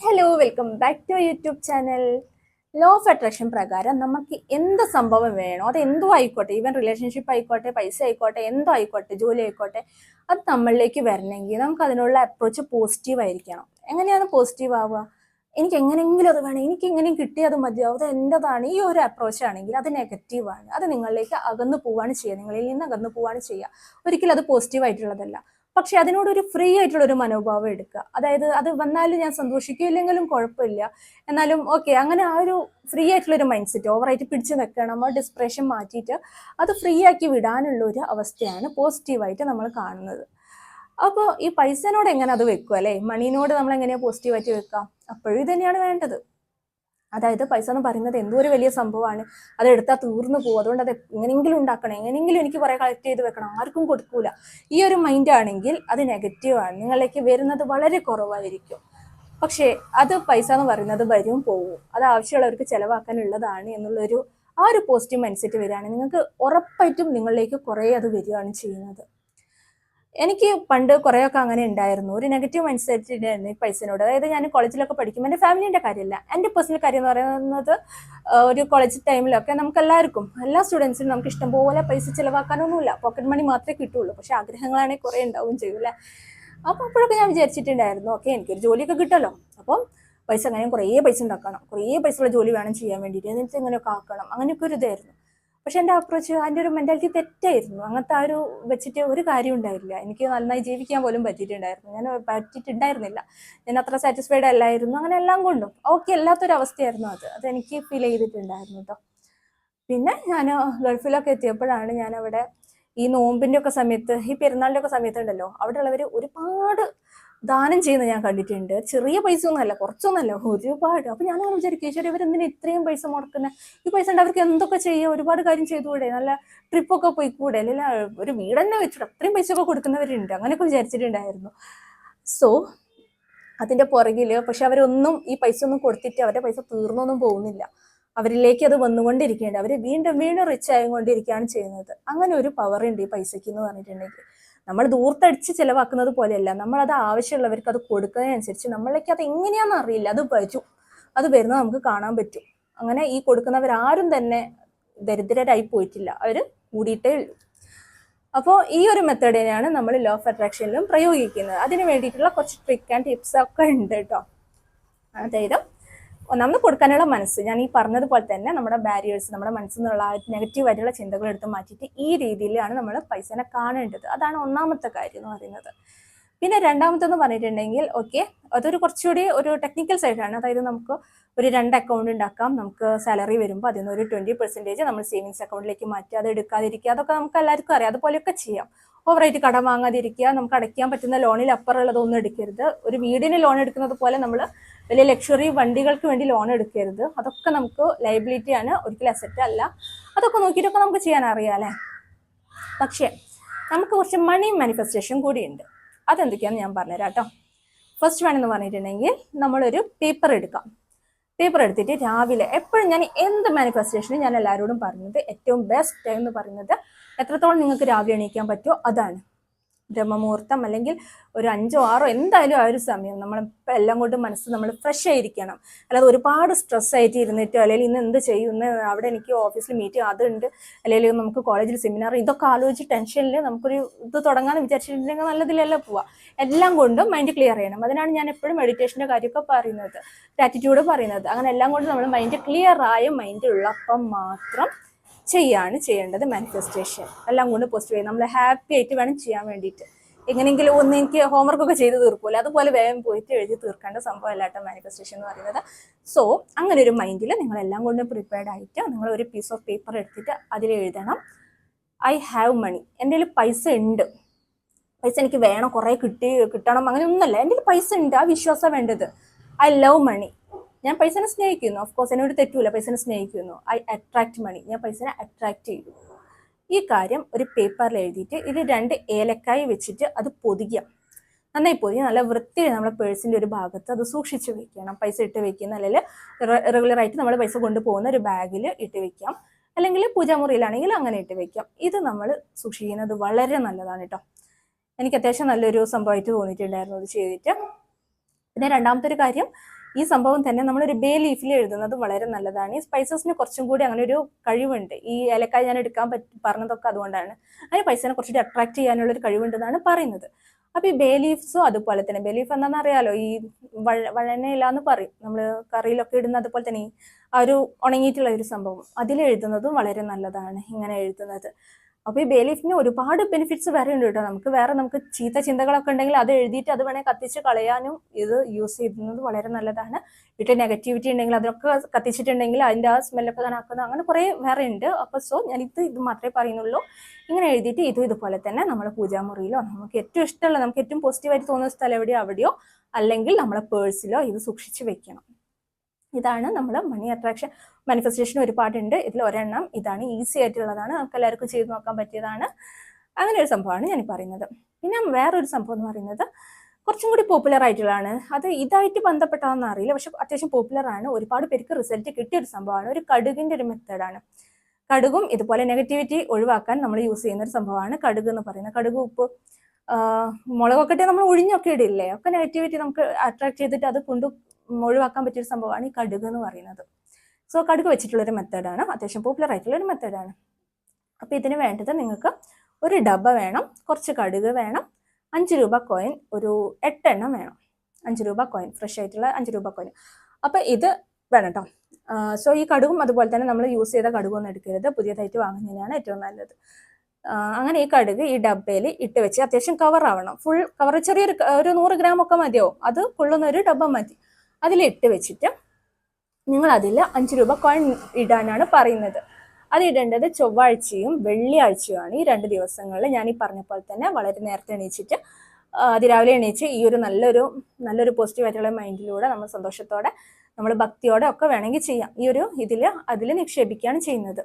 Hello welcome back to YouTube channel law of attraction പ്രകാരം നമുക്ക് എന്ത് സംഭവം വേണോ അത് എന്തോ ആയിക്കോട്ടെ ഈവൻ റിലേഷൻഷിപ്പ് ആയിക്കോട്ടെ പൈസ ആയിക്കോട്ടെ എന്തോ ആയിക്കോട്ടെ ജോലി ആയിക്കോട്ടെ അത് നമ്മളിലേക്ക് വരണമെങ്കിൽ നമുക്ക് അതിനുള്ള അപ്രോച്ച് പോസിറ്റീവ് ആയിരിക്കണം. എങ്ങനെയാണ് പോസിറ്റീവ് ആവുക? എനിക്ക് എങ്ങനെയെങ്കിലും അത് വേണം എനിക്ക് എങ്ങനെയും കിട്ടിയാൽ കിട്ടിയത് മതിയാവും അത് എന്റെതാണ് ഈ ഒരു അപ്രോച്ച് ആണെങ്കിൽ അത് നെഗറ്റീവാണ് അത് നിങ്ങളിലേക്ക് അകന്നു പോവാണ് ചെയ്യുക നിങ്ങളിൽ നിന്ന് അകന്നു പോവാണ് ചെയ്യുക. ഒരിക്കലും അത് പോസിറ്റീവ് ആയിട്ടുള്ളതല്ല. പക്ഷെ അതിനോടൊരു ഫ്രീ ആയിട്ടുള്ള ഒരു മനോഭാവം എടുക്കുക. അതായത് അത് വന്നാലും ഞാൻ സന്തോഷിക്കില്ലെങ്കിലും കുഴപ്പമില്ല. എന്നാലും ഓക്കെ അങ്ങനെ ആ ഒരു ഫ്രീ ആയിട്ടുള്ള ഒരു മൈൻഡ് സെറ്റ് ഓവറായിട്ട് പിടിച്ചു വെക്കണം ആ ഡിസ്പ്രഷൻ മാറ്റിയിട്ട് അത് ഫ്രീ ആക്കി വിടാനുള്ള ഒരു അവസ്ഥയാണ് പോസിറ്റീവായിട്ട് നമ്മൾ കാണുന്നത്. അപ്പോൾ ഈ പൈസനോട് എങ്ങനെ അത് വെക്കുക അല്ലേ? മണിനോട് നമ്മൾ എങ്ങനെയാണ് പോസിറ്റീവായിട്ട് വെക്കുക? അപ്പോഴും ഇത് തന്നെയാണ് വേണ്ടത്. അതായത് പൈസ എന്ന് പറയുന്നത് എന്തോ ഒരു വലിയ സംഭവമാണ്. അത് എടുത്താൽ തീർന്നു പോകും. അതുകൊണ്ട് അത് എങ്ങനെയെങ്കിലും ഉണ്ടാക്കണം. എങ്ങനെയെങ്കിലും എനിക്ക് കുറേ കളക്ട് ചെയ്ത് വെക്കണം. ആർക്കും കൊടുക്കൂല. ഈ ഒരു മൈൻഡ് ആണെങ്കിൽ അത് നെഗറ്റീവാണ് നിങ്ങളിലേക്ക് വരുന്നത് വളരെ കുറവായിരിക്കും. പക്ഷേ അത് പൈസ എന്ന് പറയുന്നത് വരും പോവും അത് ആവശ്യമുള്ളവർക്ക് ചിലവാക്കാനുള്ളതാണ് എന്നുള്ളൊരു ആ ഒരു പോസിറ്റീവ് മൈൻഡ് സെറ്റ് വരികയാണ്. നിങ്ങൾക്ക് ഉറപ്പായിട്ടും നിങ്ങളിലേക്ക് കുറേ അത് വരികയാണ് ചെയ്യുന്നത്. എനിക്ക് പണ്ട് കുറേയൊക്കെ അങ്ങനെ ഉണ്ടായിരുന്നു. ഒരു നെഗറ്റീവ് മൈൻഡ് സെറ്റ് ഉണ്ടായിരുന്നു ഈ പൈസനോട്. അതായത് ഞാൻ കോളേജിലൊക്കെ പഠിക്കുമ്പോൾ എന്റെ ഫാമിലിന്റെ കാര്യമല്ല. എന്റെ പേഴ്സണൽ കാര്യം എന്ന് പറയുന്നത് ഒരു കോളേജ് ടൈമിലൊക്കെ നമുക്ക് എല്ലാവർക്കും എല്ലാ സ്റ്റുഡൻസിനും നമുക്ക് ഇഷ്ടംപോലെ പൈസ ചിലവാക്കാനൊന്നുമില്ല. പോക്കറ്റ് മണി മാത്രമേ കിട്ടുള്ളൂ. പക്ഷേ ആഗ്രഹങ്ങളാണെങ്കിൽ കുറേ ഉണ്ടാവും ചെയ്യൂല അപ്പോൾ അപ്പോഴൊക്കെ ഞാൻ വിചാരിച്ചിട്ടുണ്ടായിരുന്നു ഓക്കെ എനിക്കൊരു ജോലിയൊക്കെ കിട്ടുമല്ലോ അപ്പം പൈസ അങ്ങനെ കുറേ പൈസ ഉണ്ടാക്കണം. കുറേ പൈസയുള്ള ജോലി വേണം ചെയ്യാൻ വേണ്ടിയിട്ട്. എന്നിട്ട് ഇങ്ങനെയൊക്കെ ആക്കണം. അങ്ങനെയൊക്കെ ഒരു ഇതായിരുന്നു. പക്ഷെ എന്റെ അപ്രോച്ച് അതിന്റെ ഒരു മെന്റാലിറ്റി തെറ്റായിരുന്നു. അങ്ങനത്തെ ആ ഒരു വെച്ചിട്ട് ഒരു കാര്യം ഉണ്ടായില്ല. എനിക്ക് നന്നായി ജീവിക്കാൻ പോലും പറ്റിയിട്ടുണ്ടായിരുന്നു. ഞാൻ പറ്റിയിട്ടുണ്ടായിരുന്നില്ല. ഞാൻ അത്ര സാറ്റിസ്ഫൈഡ് അല്ലായിരുന്നു. അങ്ങനെ എല്ലാം കൊണ്ടും. ഓക്കെ അല്ലാത്തൊരു അവസ്ഥയായിരുന്നു അത്. അത് എനിക്ക് ഫീൽ ചെയ്തിട്ടുണ്ടായിരുന്നു കേട്ടോ പിന്നെ ഞാൻ ഗൾഫിലൊക്കെ എത്തിയപ്പോഴാണ് ഞാൻ അവിടെ ഈ നോമ്പിന്റെ ഒക്കെ സമയത്ത് ഈ പെരുന്നാളിന്റെ ഒക്കെ സമയത്ത് ഉണ്ടല്ലോ അവിടെ ഉള്ളവർ ഒരുപാട് ദാനം ചെയ്യുന്നത് ഞാൻ കണ്ടിട്ടുണ്ട്. ചെറിയ പൈസ ഒന്നുമല്ല കുറച്ചൊന്നുമല്ല ഒരുപാട്. അപ്പൊ ഞാൻ അങ്ങനെ വിചാരിക്കും ഈശ്വരി ഇവരെന്തിനാ ഇത്രയും പൈസ മുടക്കുന്നത് ഈ പൈസ ഉണ്ട് അവർക്ക് എന്തൊക്കെ ചെയ്യുക ഒരുപാട് കാര്യം ചെയ്തുകൂടെ? നല്ല ട്രിപ്പൊക്കെ പോയിക്കൂടെ? അല്ലെങ്കിൽ ഒരു വീട് തന്നെ വെച്ചിട്ട് അത്രയും പൈസ ഒക്കെ കൊടുക്കുന്നവരുണ്ട്. അങ്ങനെയൊക്കെ വിചാരിച്ചിട്ടുണ്ടായിരുന്നു. സോ അതിന്റെ പുറകിൽ പക്ഷെ അവരൊന്നും ഈ പൈസ ഒന്നും കൊടുത്തിട്ട് അവരുടെ പൈസ തീർന്നൊന്നും പോകുന്നില്ല. അവരിലേക്ക് അത് വന്നുകൊണ്ടിരിക്കേണ്ടത് അവർ വീണ്ടും വീണ്ടും റിച്ച് ആയിക്കൊണ്ടിരിക്കുകയാണ് ചെയ്യുന്നത്. അങ്ങനെ ഒരു പവർ ഉണ്ട് ഈ പൈസക്ക് എന്ന് പറഞ്ഞിട്ടുണ്ടെങ്കിൽ. നമ്മൾ ദൂർത്തടിച്ച് ചിലവാക്കുന്നത് പോലെയല്ല. നമ്മൾ അത് ആവശ്യമുള്ളവർക്ക് അത് കൊടുക്കുന്നതിനനുസരിച്ച് നമ്മളിലേക്ക് അത് എങ്ങനെയാണെന്ന് അറിയില്ല. അത് വരും. അത് വരുന്നത് നമുക്ക് കാണാൻ പറ്റും. അങ്ങനെ ഈ കൊടുക്കുന്നവർ ആരും തന്നെ ദരിദ്രരായി പോയിട്ടില്ല. അവർ കൂടിയിട്ടേ ഉള്ളൂ. അപ്പോൾ ഈ ഒരു മെത്തേഡിനെയാണ് നമ്മൾ ലോ ഓഫ് അട്രാക്ഷനിലും പ്രയോഗിക്കുന്നത്. അതിന് വേണ്ടിയിട്ടുള്ള കുറച്ച് ട്രിക്ക് ആൻഡ് ടിപ്സ് ഒക്കെ ഉണ്ട് കേട്ടോ. അതായത് ഒന്നാമത് കൊടുക്കാനുള്ള മനസ്സ്. ഞാൻ ഈ പറഞ്ഞതുപോലെ തന്നെ നമ്മുടെ ബാരിയേഴ്സ് നമ്മുടെ മനസ്സിൽ നിന്നുള്ള നെഗറ്റീവ് ആയിട്ടുള്ള ചിന്തകൾ എടുത്ത് മാറ്റിയിട്ട് ഈ രീതിയിലാണ് നമ്മൾ പൈസനെ കാണേണ്ടത്. അതാണ് ഒന്നാമത്തെ കാര്യം എന്ന് പറയുന്നത്. പിന്നെ രണ്ടാമത്തെന്ന് പറഞ്ഞിട്ടുണ്ടെങ്കിൽ ഓക്കെ അതൊരു കുറച്ചുകൂടി ഒരു ടെക്നിക്കൽ സൈഡാണ് അതായത് നമുക്ക് ഒരു രണ്ട് അക്കൗണ്ട് ഉണ്ടാക്കാം. നമുക്ക് സാലറി വരുമ്പോൾ അതിൽ നിന്ന് ഒരു ട്വന്റി പെർസെന്റേജ് നമ്മൾ സേവിങ്സ് അക്കൗണ്ടിലേക്ക് മാറ്റി അത് എടുക്കാതിരിക്കുക. അതൊക്കെ നമുക്ക് എല്ലാവർക്കും അറിയാം. അതുപോലെയൊക്കെ ചെയ്യാം. ഓവറായിട്ട് കടം വാങ്ങാതിരിക്കുക. നമുക്ക് അടയ്ക്കാൻ പറ്റുന്ന ലോണിൽ അപ്പുറമുള്ളതൊന്നും എടുക്കരുത്. ഒരു വീടിന് ലോൺ എടുക്കുന്നത് പോലെ നമ്മൾ വലിയ ലക്ഷറി വണ്ടികൾക്ക് വേണ്ടി ലോൺ എടുക്കരുത്. അതൊക്കെ നമുക്ക് ലൈബിലിറ്റി ആണ്. ഒരിക്കലും അസറ്റ് അല്ല. അതൊക്കെ നോക്കിയിട്ടൊക്കെ നമുക്ക് ചെയ്യാൻ അറിയാം അല്ലേ? പക്ഷേ നമുക്ക് കുറച്ച് മണി മാനിഫെസ്റ്റേഷൻ കൂടിയുണ്ട്. അതെന്തൊക്കെയാണെന്ന് ഞാൻ പറഞ്ഞുതരാം കേട്ടോ. ഫസ്റ്റ് വൺ എന്ന് പറഞ്ഞിട്ടുണ്ടെങ്കിൽ നമ്മളൊരു പേപ്പർ എടുക്കാം. പേപ്പർ എടുത്തിട്ട് രാവിലെ എപ്പോഴും ഞാൻ എന്ത് മാനിഫെസ്റ്റേഷനും ഞാൻ എല്ലാവരോടും പറയുന്നത് ഏറ്റവും ബെസ്റ്റ് ടൈം എന്ന് പറയുന്നത് എത്രത്തോളം നിങ്ങൾക്ക് രാവിലെ എണീക്കാൻ പറ്റുമോ അതാണ്. ബ്രഹ്മമുഹൂർത്തം അല്ലെങ്കിൽ ഒരു അഞ്ചോ ആറോ എന്തായാലും ആ ഒരു സമയം നമ്മൾ എല്ലാം കൊണ്ട് മനസ്സ് നമ്മൾ ഫ്രഷ് ആയിരിക്കണം. അല്ലാതെ ഒരുപാട് സ്ട്രെസ് ആയിട്ട് ഇരുന്നിട്ടോ അല്ലെങ്കിൽ ഇന്ന് എന്ത് ചെയ്യുന്ന അവിടെ എനിക്ക് ഓഫീസിൽ മീറ്റിംഗ് അതുണ്ട്. അല്ലെങ്കിൽ നമുക്ക് കോളേജിൽ സെമിനാർ ഇതൊക്കെ ആലോചിച്ച് ടെൻഷനിൽ നമുക്കൊരു ഇത് തുടങ്ങാന്ന് വിചാരിച്ചിട്ടുണ്ടെങ്കിൽ നല്ലതിലല്ല പോവാ. എല്ലാം കൊണ്ടും മൈൻഡ് ക്ലിയർ ചെയ്യണം. അതിനാണ് ഞാൻ എപ്പോഴും മെഡിറ്റേഷന്റെ കാര്യമൊക്കെ പറയുന്നത്. ഗ്രാറ്റിറ്റ്യൂഡ് പറയുന്നത്. അങ്ങനെ എല്ലാം കൊണ്ടും നമ്മൾ മൈൻഡ് ക്ലിയർ ആയ മൈൻഡ് ഉള്ളപ്പം മാത്രം ചെയ്യാണ് ചെയ്യേണ്ടത് മാനിഫെസ്റ്റേഷൻ എല്ലാം കൊണ്ട് പോസിറ്റീവ് ചെയ്യും നമ്മൾ ഹാപ്പി ആയിട്ട് വേണം ചെയ്യാൻ വേണ്ടിയിട്ട്. എങ്ങനെയെങ്കിലും ഒന്ന് എനിക്ക് ഹോംവർക്ക് ഒക്കെ ചെയ്ത് തീർക്കൂല അതുപോലെ വേഗം പോയിട്ട് എഴുതി തീർക്കേണ്ട സംഭവം അല്ലാട്ടോ മാനിഫെസ്റ്റേഷൻ എന്ന് പറയുന്നത്. സോ അങ്ങനെ ഒരു മൈൻഡിൽ നിങ്ങൾ എല്ലാം കൊണ്ടും പ്രിപ്പയർഡ് ആയിട്ട് നിങ്ങൾ ഒരു പീസ് ഓഫ് പേപ്പർ എടുത്തിട്ട് അതിൽ എഴുതണം. ഐ ഹാവ് മണി എന്റെ കയ്യിൽ പൈസ ഉണ്ട്. പൈസ എനിക്ക് വേണം. കുറേ കിട്ടി കിട്ടണം. അങ്ങനെ ഒന്നുമല്ല എന്റെ കയ്യിൽ പൈസ ഉണ്ട്. ആ വിശ്വാസം വേണ്ടത്. ഐ ലവ് മണി ഞാൻ പൈസനെ സ്നേഹിക്കുന്നു. ഓഫ് കോഴ്സ് എന്നോട് തെറ്റൂല. പൈസനെ സ്നേഹിക്കുന്നു. ഐ അട്രാക്ട് മണി ഞാൻ പൈസനെ അട്രാക്ട് ചെയ്തു. ഈ കാര്യം ഒരു പേപ്പറിൽ എഴുതിയിട്ട് ഇത് രണ്ട് ഏലക്കായി വെച്ചിട്ട് അത് പൊതിക്കുക നന്നായി പൊതി. നല്ല വൃത്തിയിൽ നമ്മുടെ പേഴ്സിന്റെ ഒരു ഭാഗത്ത് അത് സൂക്ഷിച്ച് വെക്കണം. പൈസ ഇട്ട് വെക്കുന്ന അല്ലെങ്കിൽ റെഗുലറായിട്ട് നമ്മൾ പൈസ കൊണ്ടുപോകുന്ന ഒരു ബാഗിൽ ഇട്ട് വെക്കാം. അല്ലെങ്കിൽ പൂജാമുറിയിലാണെങ്കിൽ അങ്ങനെ ഇട്ട് വെക്കാം. ഇത് നമ്മൾ സൂക്ഷിക്കുന്നത് വളരെ നല്ലതാണ് കേട്ടോ. എനിക്ക് അത്യാവശ്യം നല്ലൊരു സംഭവമായിട്ട് തോന്നിയിട്ടുണ്ടായിരുന്നു അത് ചെയ്തിട്ട്. പിന്നെ രണ്ടാമത്തെ ഒരു കാര്യം ഈ സംഭവം തന്നെ നമ്മളൊരു ബേ ലീഫിൽ എഴുതുന്നത് വളരെ നല്ലതാണ്. ഈ സ്പൈസസിന് കുറച്ചും കൂടി അങ്ങനെ ഒരു കഴിവുണ്ട്. ഈ ഏലക്കായ ഞാൻ എടുക്കാൻ പറ്റി പറഞ്ഞതൊക്കെ അതുകൊണ്ടാണ്. അതിന് പൈസനെ കുറച്ചുകൂടി അട്രാക്ട് ചെയ്യാനുള്ള ഒരു കഴിവുണ്ടെന്നാണ് പറയുന്നത്. അപ്പൊ ഈ ബേ ലീഫ്സും അതുപോലെ തന്നെ ബേ ലീഫ് എന്താണെന്ന് അറിയാലോ? ഈ വഴ വഴനയില പറയും. നമ്മൾ കറിയിലൊക്കെ ഇടുന്ന അതുപോലെ തന്നെ ആ ഒരു ഉണങ്ങിയിട്ടുള്ള ഒരു സംഭവം. അതിൽ എഴുതുന്നതും വളരെ നല്ലതാണ് ഇങ്ങനെ എഴുതുന്നത്. അപ്പൊ ഈ ബേലീഫിന് ഒരുപാട് ബെനിഫിറ്റ്സ് വേറെ ഉണ്ട് കേട്ടോ. നമുക്ക് വേറെ നമുക്ക് ചീത്ത ചിന്തകളൊക്കെ ഉണ്ടെങ്കിൽ അത് എഴുതിയിട്ട് അത് വേണേൽ കത്തിച്ച് കളയാനും ഇത് യൂസ് ചെയ്യുന്നത് വളരെ നല്ലതാണ്. വീട്ടിൽ നെഗറ്റിവിറ്റി ഉണ്ടെങ്കിൽ അതൊക്കെ കത്തിച്ചിട്ടുണ്ടെങ്കിൽ അതിന്റെ ആ സ്മെല്ലൊക്കെ കണക്കുന്ന അങ്ങനെ കുറെ വേറെ ഉണ്ട്. അപ്പൊ സോ ഞാനിത് ഇത് മാത്രമേ പറയുന്നുള്ളൂ. ഇങ്ങനെ എഴുതിയിട്ട് ഇതും ഇതുപോലെ തന്നെ നമ്മുടെ പൂജാമുറിയിലോ നമുക്ക് ഏറ്റവും ഇഷ്ടമുള്ള നമുക്ക് ഏറ്റവും പോസിറ്റീവായിട്ട് തോന്നുന്ന സ്ഥലം എവിടെയോ അവിടെയോ അല്ലെങ്കിൽ നമ്മളെ പേഴ്സിലോ ഇത് സൂക്ഷിച്ച് വെക്കണം. ഇതാണ് നമ്മൾ മണി അട്രാക്ഷൻ മാനിഫെസ്റ്റേഷൻ ഒരുപാടുണ്ട്. ഇതിൽ ഒരെണ്ണം ഇതാണ് ഈസി ആയിട്ടുള്ളതാണ്. നമുക്ക് എല്ലാവർക്കും ചെയ്ത് നോക്കാൻ പറ്റിയതാണ്. അങ്ങനെ ഒരു സംഭവമാണ് ഞാൻ പറയുന്നത്. പിന്നെ വേറൊരു സംഭവം എന്ന് പറയുന്നത് കുറച്ചും കൂടി പോപ്പുലർ ആയിട്ടുള്ളതാണ്. അത് ഇതായിട്ട് ബന്ധപ്പെട്ടതെന്ന് അറിയില്ല. പക്ഷെ അത്യാവശ്യം പോപ്പുലർ ആണ്. ഒരുപാട് പേർക്ക് റിസൾട്ട് കിട്ടിയ ഒരു സംഭവമാണ്. ഒരു കടുകിന്റെ ഒരു മെത്തേഡാണ് കടുകും ഇതുപോലെ നെഗറ്റിവിറ്റി ഒഴിവാക്കാൻ നമ്മൾ യൂസ് ചെയ്യുന്ന ഒരു സംഭവമാണ് കടുക് എന്ന് പറയുന്നത്. കടുക് ഉപ്പ് മുളകൊക്കെ നമ്മൾ ഒഴിഞ്ഞൊക്കെ ഇടില്ലേ? ഒക്കെ നെഗറ്റിവിറ്റി നമുക്ക് അട്രാക്ട് ചെയ്തിട്ട് അത് കൊണ്ട് ഒഴിവാക്കാൻ പറ്റിയൊരു സംഭവമാണ് ഈ കടുക് എന്ന് പറയുന്നത്. സോ കടുക് വെച്ചിട്ടുള്ളൊരു മെത്തേഡാണ് അത്യാവശ്യം പോപ്പുലർ ആയിട്ടുള്ള ഒരു മെത്തേഡാണ് അപ്പോൾ ഇതിന് വേണ്ടത് നിങ്ങൾക്ക് ഒരു ഡബ വേണം കുറച്ച് കടുക് വേണം അഞ്ച് രൂപ കോയിൻ ഒരു എട്ടെണ്ണം വേണം. അഞ്ച് രൂപ കോയിൻ ഫ്രഷ് ആയിട്ടുള്ള അഞ്ച് രൂപ കോയിൻ അപ്പോൾ ഇത് വേണം കേട്ടോ സോ ഈ കടുകും അതുപോലെ തന്നെ നമ്മൾ യൂസ് ചെയ്ത കടുകൊന്നും എടുക്കരുത്. പുതിയതായിട്ട് വാങ്ങുന്നതിനാണ് ഏറ്റവും നല്ലത്. അങ്ങനെ ഈ കടുക് ഈ ഡബ്ബയിൽ ഇട്ട് വെച്ച് അത്യാവശ്യം കവർ ഫുൾ കവർ ചെറിയൊരു ഒരു നൂറ് ഗ്രാം ഒക്കെ മതിയോ അത് കൊള്ളുന്ന ഒരു ഡബ്ബ മതി. അതിലിട്ട് വെച്ചിട്ട് നിങ്ങൾ അതിൽ അഞ്ച് രൂപ കോയിൻ ഇടാനാണ് പറയുന്നത്. അത് ഇടേണ്ടത് ചൊവ്വാഴ്ചയും വെള്ളിയാഴ്ചയുമാണ്. ഈ രണ്ട് ദിവസങ്ങളിൽ ഞാൻ ഈ പറഞ്ഞ പോലെ തന്നെ വളരെ നേരത്തെ എണീച്ചിട്ട് അതിരാവിലെ എണീച്ച് ഈ ഒരു നല്ലൊരു നല്ലൊരു പോസിറ്റീവ് ആയിട്ടുള്ള മൈൻഡിലൂടെ നമ്മൾ സന്തോഷത്തോടെ നമ്മൾ ഭക്തിയോടെ ഒക്കെ വേണമെങ്കിൽ ചെയ്യാം. ഈ ഒരു ഇതിൽ അതിൽ നിക്ഷേപിക്കുകയാണ് ചെയ്യുന്നത്.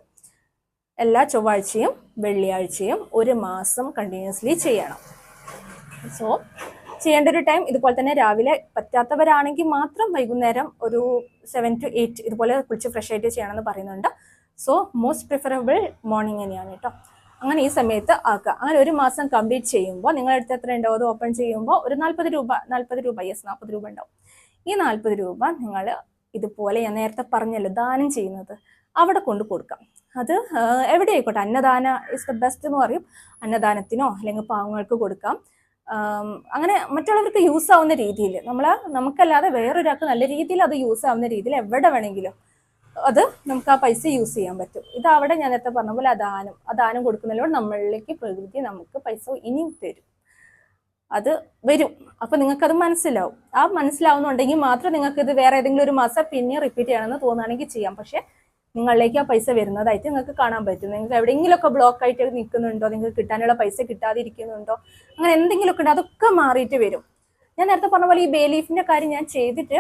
എല്ലാ ചൊവ്വാഴ്ചയും വെള്ളിയാഴ്ചയും ഒരു മാസം കണ്ടിന്യൂസ്ലി ചെയ്യണം. സോ ചെയ്യേണ്ട ഒരു ടൈം ഇതുപോലെ തന്നെ രാവിലെ പറ്റാത്തവരാണെങ്കിൽ മാത്രം വൈകുന്നേരം ഒരു സെവൻ ടു എയ്റ്റ് ഇതുപോലെ കുളിച്ച് ഫ്രഷ് ആയിട്ട് ചെയ്യണമെന്ന് പറയുന്നുണ്ട്. സോ മോസ്റ്റ് പ്രിഫറബിൾ മോർണിംഗ് തന്നെയാണ് കേട്ടോ അങ്ങനെ ഈ സമയത്ത് ആക്കുക. അങ്ങനെ ഒരു മാസം കംപ്ലീറ്റ് ചെയ്യുമ്പോൾ നിങ്ങളുടെ അടുത്ത് എത്ര ഉണ്ടാവും അത് ഓപ്പൺ ചെയ്യുമ്പോൾ ഒരു നാൽപ്പത് രൂപ നാൽപ്പത് രൂപ യെസ് നാൽപ്പത് രൂപ ഉണ്ടാവും. ഈ നാൽപ്പത് രൂപ നിങ്ങൾ ഇതുപോലെ ഞാൻ നേരത്തെ പറഞ്ഞല്ലോ ദാനം ചെയ്യുന്നത് അവിടെ കൊണ്ട് കൊടുക്കാം അത് എവിടെ ആയിക്കോട്ടെ? അന്നദാന ഇസ് ദ ബെസ്റ്റ് എന്ന് പറയും. അന്നദാനത്തിനോ അല്ലെങ്കിൽ പാവങ്ങൾക്ക് കൊടുക്കാം. അങ്ങനെ മറ്റുള്ളവർക്ക് യൂസ് ആവുന്ന രീതിയിൽ നമ്മൾ നമുക്കല്ലാതെ വേറൊരാൾക്ക് നല്ല രീതിയിൽ അത് യൂസ് ആവുന്ന രീതിയിൽ എവിടെ വേണമെങ്കിലും അത് നമുക്ക് ആ പൈസ യൂസ് ചെയ്യാൻ പറ്റും. ഇത് അവിടെ ഞാൻ നേരത്തെ പറഞ്ഞ പോലെ അദാനം അദാനം കൊടുക്കുന്നതിലൂടെ നമ്മളിലേക്ക് പ്രകൃതി നമുക്ക് പൈസ ഇനിയും തരും. അത് വരും. അപ്പൊ നിങ്ങൾക്കത് മനസ്സിലാവും. ആ മനസ്സിലാവുന്നുണ്ടെങ്കിൽ മാത്രം നിങ്ങൾക്ക് ഇത് വേറെ ഏതെങ്കിലും ഒരു മാസം പിന്നെ റിപ്പീറ്റ് ചെയ്യണമെന്ന് തോന്നുകയാണെങ്കിൽ ചെയ്യാം. പക്ഷെ നിങ്ങളിലേക്ക് ആ പൈസ വരുന്നതായിട്ട് നിങ്ങൾക്ക് കാണാൻ പറ്റും. നിങ്ങൾക്ക് എവിടെയെങ്കിലുമൊക്കെ ബ്ലോക്ക് ആയിട്ട് നിൽക്കുന്നുണ്ടോ? നിങ്ങൾക്ക് കിട്ടാനുള്ള പൈസ കിട്ടാതിരിക്കുന്നുണ്ടോ? അങ്ങനെ എന്തെങ്കിലുമൊക്കെ ഉണ്ട് അതൊക്കെ മാറിയിട്ട് വരും. ഞാൻ നേരത്തെ പറഞ്ഞ പോലെ ഈ ബേ ലീഫിന്റെ കാര്യം ഞാൻ ചെയ്തിട്ട്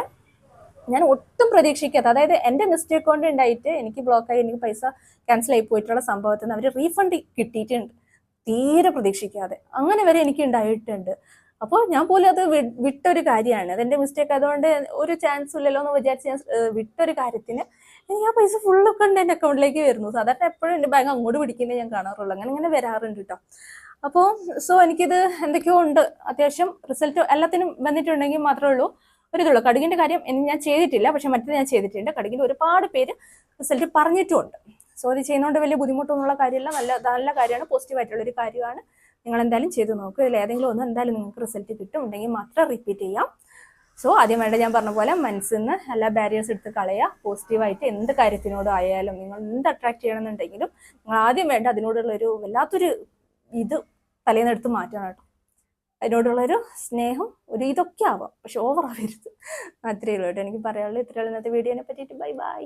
ഞാൻ ഒട്ടും പ്രതീക്ഷിക്കാത്ത അതായത് എന്റെ മിസ്റ്റേക്ക് കൊണ്ട് ഉണ്ടായിട്ട് എനിക്ക് ബ്ലോക്കായി എനിക്ക് പൈസ ക്യാൻസൽ ആയി പോയിട്ടുള്ള സംഭവത്തിൽ നിന്ന് അവർ റീഫണ്ട് കിട്ടിയിട്ടുണ്ട്. തീരെ പ്രതീക്ഷിക്കാതെ. അങ്ങനെ വരെ എനിക്ക് ഉണ്ടായിട്ടുണ്ട്. അപ്പോൾ ഞാൻ പോലും അത് വിട്ടൊരു കാര്യമാണ്. അതെന്റെ മിസ്റ്റേക്ക് അതുകൊണ്ട് ഒരു ചാൻസ് ഇല്ലല്ലോ എന്ന് വിചാരിച്ച് ഞാൻ വിട്ടൊരു കാര്യത്തിന് എനിക്ക് ആ പൈസ ഫുള്ളൊക്കെ ഉണ്ട് എന്റെ അക്കൗണ്ടിലേക്ക് വരുന്നു. സാധാരണ എപ്പോഴും എന്റെ ബാങ്ക് അങ്ങോട്ട് പിടിക്കുന്നേ ഞാൻ കാണാറുള്ളൂ. അങ്ങനെ ഇങ്ങനെ വരാറുണ്ട് കേട്ടോ അപ്പോൾ സോ എനിക്കിത് എന്തൊക്കെയോ ഉണ്ട്. അത്യാവശ്യം റിസൾട്ട് എല്ലാത്തിനും വന്നിട്ടുണ്ടെങ്കിൽ മാത്രമേ ഉള്ളൂ. ഒരു ഇതുള്ളൂ കടുകിന്റെ കാര്യം ഞാൻ ചെയ്തിട്ടില്ല. പക്ഷെ മറ്റേ ഞാൻ ചെയ്തിട്ടുണ്ട്. കടുകിന്റെ ഒരുപാട് പേര് റിസൾട്ട് പറഞ്ഞിട്ടുമുണ്ട്. സോ അത് ചെയ്യുന്നതുകൊണ്ട് വലിയ ബുദ്ധിമുട്ടൊന്നുള്ള കാര്യമല്ല. നല്ല നല്ല കാര്യമാണ്. പോസിറ്റീവ് ആയിട്ടുള്ള ഒരു കാര്യമാണ്. നിങ്ങൾ എന്തായാലും ചെയ്ത് നോക്കുക ഇതിൽ ഏതെങ്കിലും ഒന്ന് എന്തായാലും നിങ്ങൾക്ക് റിസൾട്ട് കിട്ടും. ഉണ്ടെങ്കിൽ മാത്രം റിപ്പീറ്റ് ചെയ്യാം. സോ ആദ്യം വേണ്ട ഞാൻ പറഞ്ഞ പോലെ മനസ്സിൽ നിന്ന് എല്ലാ ബാരിയേഴ്സ് എടുത്ത് കളയുക. പോസിറ്റീവായിട്ട് എന്ത് കാര്യത്തിനോടും ആയാലും നിങ്ങൾ എന്ത് അട്രാക്ട് ചെയ്യണമെന്നുണ്ടെങ്കിലും നിങ്ങൾ ആദ്യം വേണ്ട അതിനോടുള്ള ഒരു വല്ലാത്തൊരു ഇത് തലേന്ന് എടുത്ത് മാറ്റണം കേട്ടോ. അതിനോടുള്ളൊരു സ്നേഹം ഒരു ഇതൊക്കെ ആവാം. പക്ഷെ ഓവർ ആവരുത്. അത്രയേ ഉള്ളൂ കേട്ടോ. എനിക്ക് പറയാനുള്ളൂ ഇത്രയുള്ള ഇന്നത്തെ വീഡിയോനെ പറ്റിയിട്ട് ബൈ ബൈ